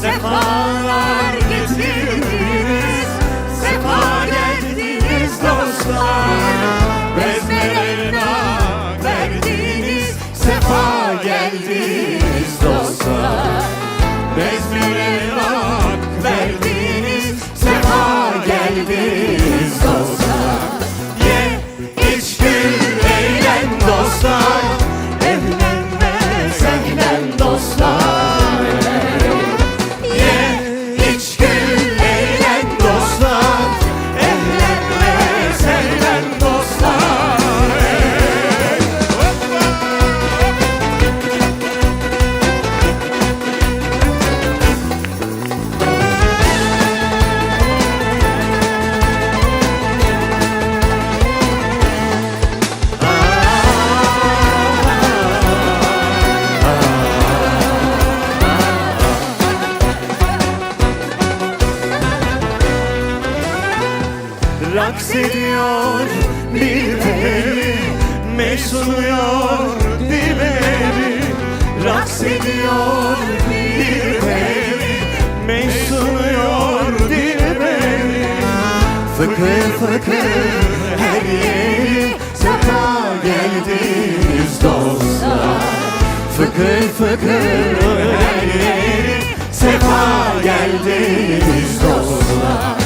Sefalar getirdiniz Sefa geldiniz dostlar. Bezmerena verdiniz Sefa geldiniz dostlar. Bezmerena verdiniz Sefa geldiniz dostlar. Ye, iç, gül, eğlen dostlar. Raks ediyor bir peri Meşruyor dileri Raks ediyor bir peri Meşruyor dileri Fıkır fıkır her yeri Sefa geldiniz dostlar Fıkır fıkır her yeri Sefa geldiniz dostlar